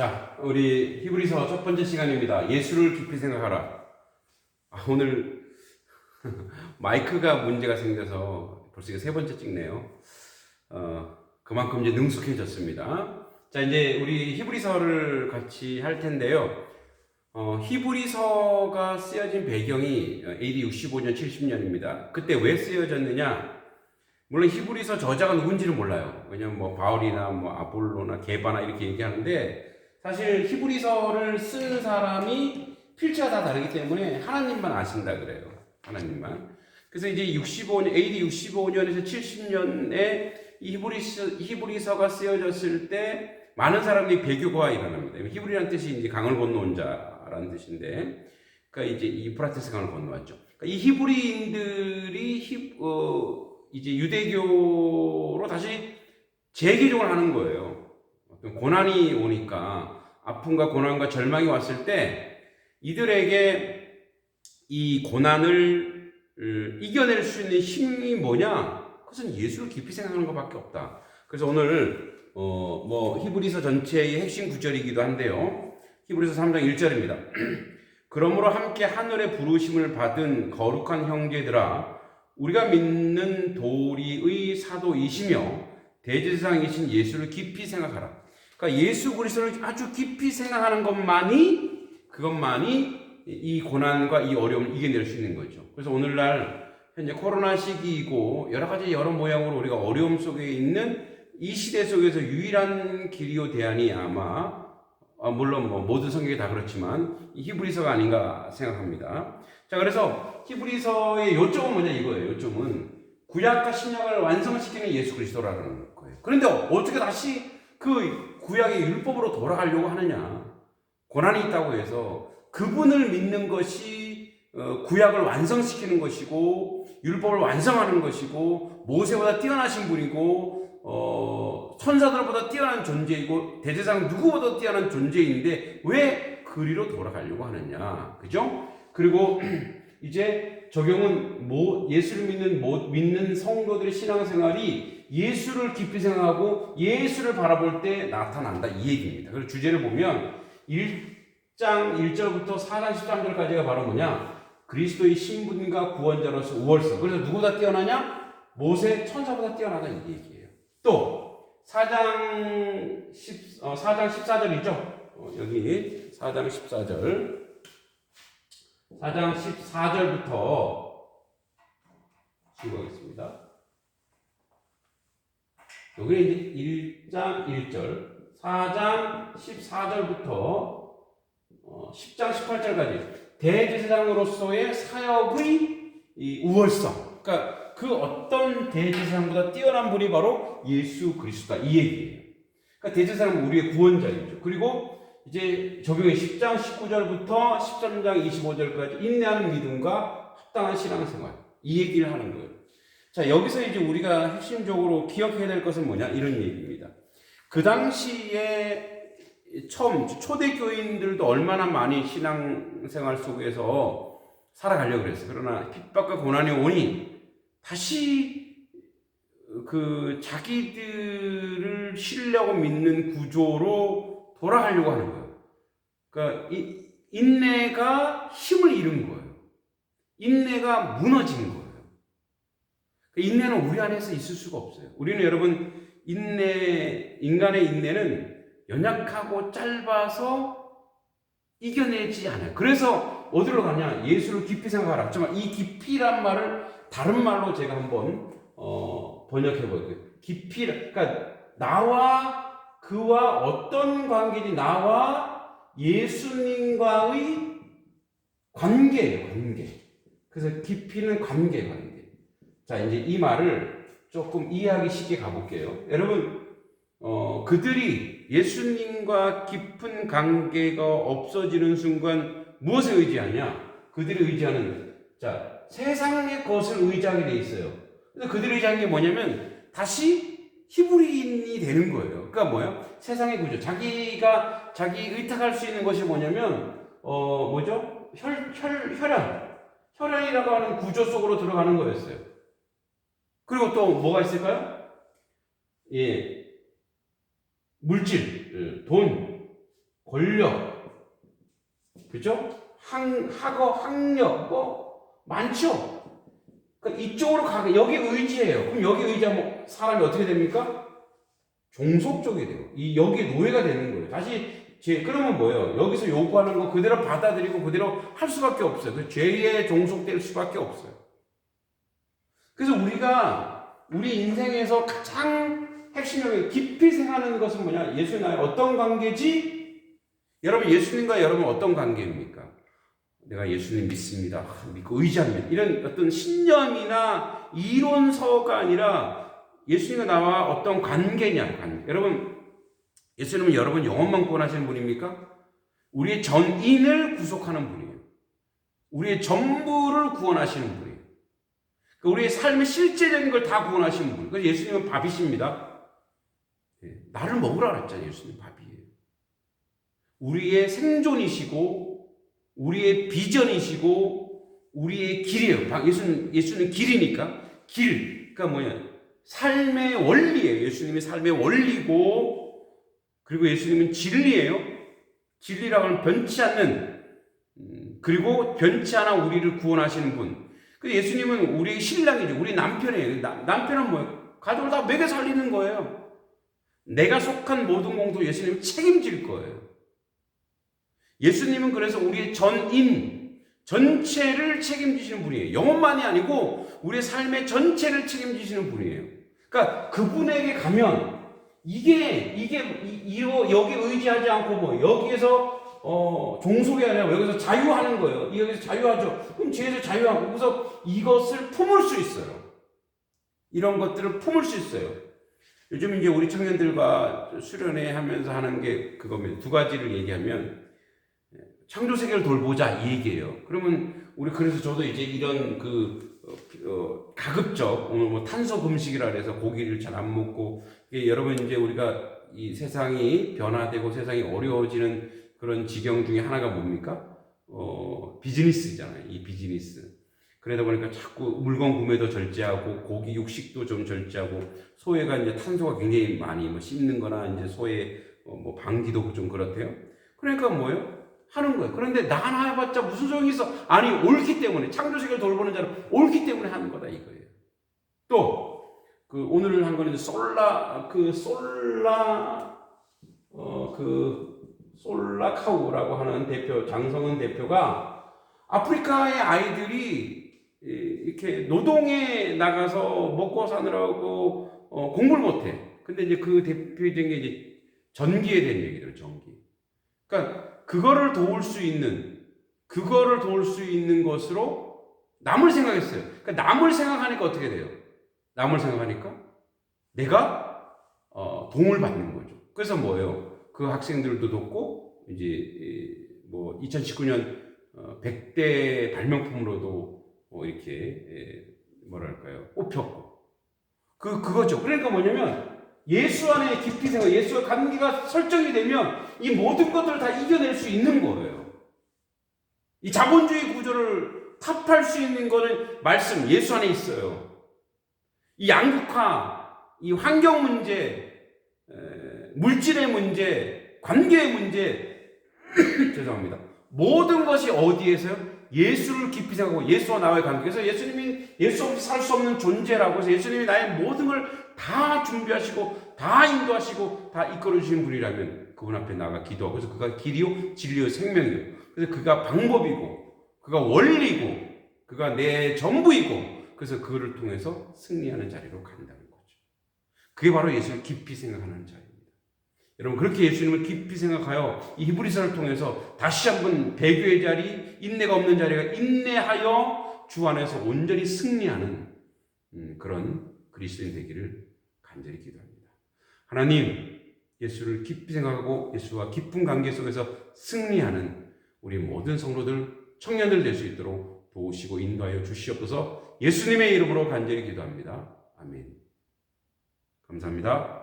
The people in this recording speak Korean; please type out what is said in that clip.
자, 우리 히브리서 첫 번째 시간입니다. 예수를 깊이 생각하라. 아, 오늘 마이크가 문제가 생겨서 벌써 세 번째 찍네요. 어, 그만큼 이제 능숙해졌습니다. 자, 이제 우리 히브리서를 같이 할 텐데요. 어, 히브리서가 쓰여진 배경이 AD 65년, 70년입니다. 그때 왜 쓰여졌느냐? 물론 히브리서 저자가 누군지는 몰라요. 왜냐면 뭐 바울이나 뭐 아볼로나 게바나 이렇게 얘기하는데 사실 히브리서를 쓴 사람이 필체가 다 다르기 때문에 하나님만 아신다 그래요. 하나님만. 그래서 이제 65년, AD 65년에서 70년에 이 히브리서, 히브리서가 쓰여졌을 때 많은 사람들이 배교가 일어납니다. 히브리라는 뜻이 이제 강을 건너온 자라는 뜻인데, 그러니까 이제 이 프라테스 강을 건너왔죠. 그러니까 이 히브리인들이 히, 어, 이제 유대교로 다시 재개종을 하는 거예요. 고난이 오니까 아픔과 고난과 절망이 왔을 때 이들에게 이 고난을 음, 이겨낼 수 있는 힘이 뭐냐? 그것은 예수를 깊이 생각하는 것밖에 없다. 그래서 오늘 어, 뭐 히브리서 전체의 핵심 구절이기도 한데요. 히브리서 3장 1절입니다. 그러므로 함께 하늘의 부르심을 받은 거룩한 형제들아 우리가 믿는 도리의 사도이시며 대제사장이신 예수를 깊이 생각하라. 그러니까 예수 그리스도를 아주 깊이 생각하는 것만이 그것만이 이 고난과 이 어려움을 이겨낼 수 있는 거죠. 그래서 오늘날 현재 코로나 시기이고 여러 가지 여러 모양으로 우리가 어려움 속에 있는 이 시대 속에서 유일한 길이요 대안이 아마 아, 물론 뭐 모든 성경이 다 그렇지만 이 히브리서가 아닌가 생각합니다. 자 그래서 히브리서의 요점은 뭐냐 이거예요. 요점은 구약과 신약을 완성시키는 예수 그리스도라는 거예요. 그런데 어떻게 다시 그 구약의 율법으로 돌아가려고 하느냐? 고난이 있다고 해서 그분을 믿는 것이 어, 구약을 완성시키는 것이고 율법을 완성하는 것이고 모세보다 뛰어나신 분이고 어, 천사들보다 뛰어난 존재이고 대제사장 누구보다 뛰어난 존재인데 왜 그리로 돌아가려고 하느냐? 그죠? 그리고 이제 적용은 모, 예수를 믿는 모, 믿는 성도들의 신앙생활이 예수를 깊이 생각하고 예수를 바라볼 때 나타난다 이 얘기입니다. 그래서 주제를 보면 1장 1절부터 4장 13절까지가 바로 뭐냐? 그리스도의 신분과 구원자로서 우월성. 그래서 누구보다 뛰어나냐? 모세 천사보다 뛰어나다 이 얘기예요. 또 4장 10, 어, 4장 14절이죠. 어, 여기 4장 14절. 4장 14절부터 시고하겠습니다. 여기 이제 1장 1절, 4장 14절부터 10장 18절까지 대제사장으로서의 사역의 이 우월성. 그러니까 그 어떤 대제사장보다 뛰어난 분이 바로 예수 그리스도다 이 얘기예요. 그러니까 대제사장은 우리의 구원자이죠. 그리고 이제 적용의 10장 19절부터 13장 25절까지 인내하는 믿음과 합당한 신앙생활 이 얘기를 하는 거예요. 자 여기서 이제 우리가 핵심적으로 기억해야 될 것은 뭐냐 이런 얘기입니다. 그 당시에 처음 초대 교인들도 얼마나 많이 신앙생활 속에서 살아가려고 그랬어요. 그러나 핍박과 고난이 오니 다시 그 자기들을 신뢰하고 믿는 구조로 돌아가려고 하는 거예요. 그러니까 이 인내가 힘을 잃은 거예요. 인내가 무너진 거예요. 그 인내는 우리 안에서 있을 수가 없어요. 우리는 여러분 인내 인간의 인내는 연약하고 짧아서 이겨내지 않아요. 그래서 어디로 가냐? 예수를 깊이 생각하라. 정말 이 깊이란 말을 다른 말로 제가 한번 어, 번역해 볼게요. 깊이, 그러니까 나와 그와 어떤 관계지? 나와 예수님과의 관계예요. 관계. 그래서 깊이는 관계, 관계. 자, 이제 이 말을 조금 이해하기 쉽게 가볼게요. 여러분, 어, 그들이 예수님과 깊은 관계가 없어지는 순간 무엇에 의지하냐? 그들이 의지하는 자 세상의 것을 의지하게 돼 있어요. 그들이 의지하는 게 뭐냐면 다시 히브리인이 되는 거예요. 그러니까 뭐예요? 세상의 구조. 자기가 자기 의탁할 수 있는 것이 뭐냐면 어 뭐죠? 혈, 혈, 혈연. 혈연이라고 하는 구조 속으로 들어가는 거였어요. 그리고 또 뭐가 있을까요? 예, 물질, 돈, 권력, 그죠? 학, 학어, 학력, 뭐 많죠. 그러니까 이쪽으로 가게 여기 의지해요. 그럼 여기 의지하면 사람이 어떻게 됩니까? 종속적이 돼요. 이 여기 노예가 되는 거예요. 다시 죄 그러면 뭐예요? 여기서 요구하는 거 그대로 받아들이고 그대로 할 수밖에 없어요. 그 죄에 종속될 수밖에 없어요. 그래서 우리가 우리 인생에서 가장 핵심적인 깊이 생각하는 것은 뭐냐? 예수님과의 어떤 관계지? 여러분 예수님과 여러분 어떤 관계입니까? 내가 예수님 믿습니다. 믿고 의지합니다. 이런 어떤 신념이나 이론서가 아니라 예수님과 나와 어떤 관계냐, 관계. 여러분, 예수님은 여러분 영혼만 구원하시는 분입니까? 우리의 전인을 구속하는 분이에요. 우리의 전부를 구원하시는 분이에요. 그러니까 우리의 삶의 실제적인 걸 다 구원하시는 분. 그래서 예수님은 밥이십니다. 예, 나를 먹으라 그랬잖아요. 예수님 밥이에요. 우리의 생존이시고, 우리의 비전이시고, 우리의 길이에요. 예수는, 예수는 길이니까. 길. 그러니까 뭐냐. 삶의 원리예요. 예수님의 삶의 원리고, 그리고 예수님은 진리예요. 진리라고 하면 변치 않는, 음, 그리고 변치 않아 우리를 구원하시는 분. 그 예수님은 우리의 신랑이죠. 우리 남편이에요. 나, 남편은 뭐예요? 가족을 다 먹여 살리는 거예요. 내가 속한 모든 공도 예수님이 책임질 거예요. 예수님은 그래서 우리의 전인, 전체를 책임지시는 분이에요. 영혼만이 아니고 우리의 삶의 전체를 책임지시는 분이에요. 그러니까 그분에게 가면 이게 이게 이, 이 여기 의지하지 않고 뭐 여기에서 어, 종속이 아니라 여기서 자유하는 거예요. 여기서 자유하죠. 그럼 죄에서 자유하고 그래서 이것을 품을 수 있어요. 이런 것들을 품을 수 있어요. 요즘 이제 우리 청년들과 수련회 하면서 하는 게 그겁니다. 두 가지를 얘기하면 창조 세계를 돌보자 이 얘기예요. 그러면 우리 그래서 저도 이제 이런 그 어, 어, 가급적 오늘 뭐 탄소 금식이라 그래서 고기를 잘 안 먹고 여러분 이제 우리가 이 세상이 변화되고 세상이 어려워지는 그런 지경 중에 하나가 뭡니까? 어, 비즈니스잖아요. 이 비즈니스. 그러다 보니까 자꾸 물건 구매도 절제하고 고기 육식도 좀 절제하고 소외가 이제 탄소가 굉장히 많이 뭐 씹는 거나 이제 소외 어, 뭐 방지도 좀 그렇대요. 그러니까 뭐예요? 하는 거예요. 그런데 나 하나 해봤자 무슨 소용이 있어? 아니, 옳기 때문에, 창조세계를 돌보는 자는 옳기 때문에 하는 거다, 이거예요. 또, 그, 오늘 한 거는 솔라, 그, 솔라, 어, 그, 솔라카우라고 하는 대표, 장성은 대표가 아프리카의 아이들이 이렇게 노동에 나가서 먹고 사느라고 어, 공부를 못해. 근데 이제 그 대표적인 게 이제 전기에 대한 얘기들, 전기. 그러니까 그거를 도울 수 있는 그거를 도울 수 있는 것으로 남을 생각했어요. 그러니까 남을 생각하니까 어떻게 돼요? 남을 생각하니까 내가 어, 도움을 받는 거죠. 그래서 뭐예요? 그 학생들도 돕고 이제 뭐 2019년 어, 100대 발명품으로도 뭐 이렇게 뭐랄까요? 뽑혔고 그 그거죠. 그러니까 뭐냐면 예수 안에 깊이 생각, 예수와 관계가 설정이 되면 이 모든 것들을 다 이겨낼 수 있는 거예요. 이 자본주의 구조를 타파할 수 있는 거는 말씀, 예수 안에 있어요. 이 양극화, 이 환경 문제, 물질의 문제, 관계의 문제, 죄송합니다. 모든 것이 어디에서요? 예수를 깊이 생각하고 예수와 나와의 관계. 그래서 예수님이 예수 없이 살 수 없는 존재라고 해서 예수님이 나의 모든 걸 다 준비하시고 다 인도하시고 다 이끌어 주신 분이라면 그분 앞에 나가 기도하고 그래서 그가 길이요 진리요 생명이요. 그래서 그가 방법이고 그가 원리고 그가 내 전부이고 그래서 그를 통해서 승리하는 자리로 간다는 거죠. 그게 바로 예수를 깊이 생각하는 자입니다. 여러분 그렇게 예수님을 깊이 생각하여 이 히브리서를 통해서 다시 한번 배교의 자리, 인내가 없는 자리가 인내하여 주 안에서 온전히 승리하는 음, 그런 그리스도인 되기를 간절히 기도합니다. 하나님, 예수를 깊이 생각하고 예수와 깊은 관계 속에서 승리하는 우리 모든 성도들, 청년들 될 수 있도록 도우시고 인도하여 주시옵소서 예수님의 이름으로 간절히 기도합니다. 아멘. 감사합니다.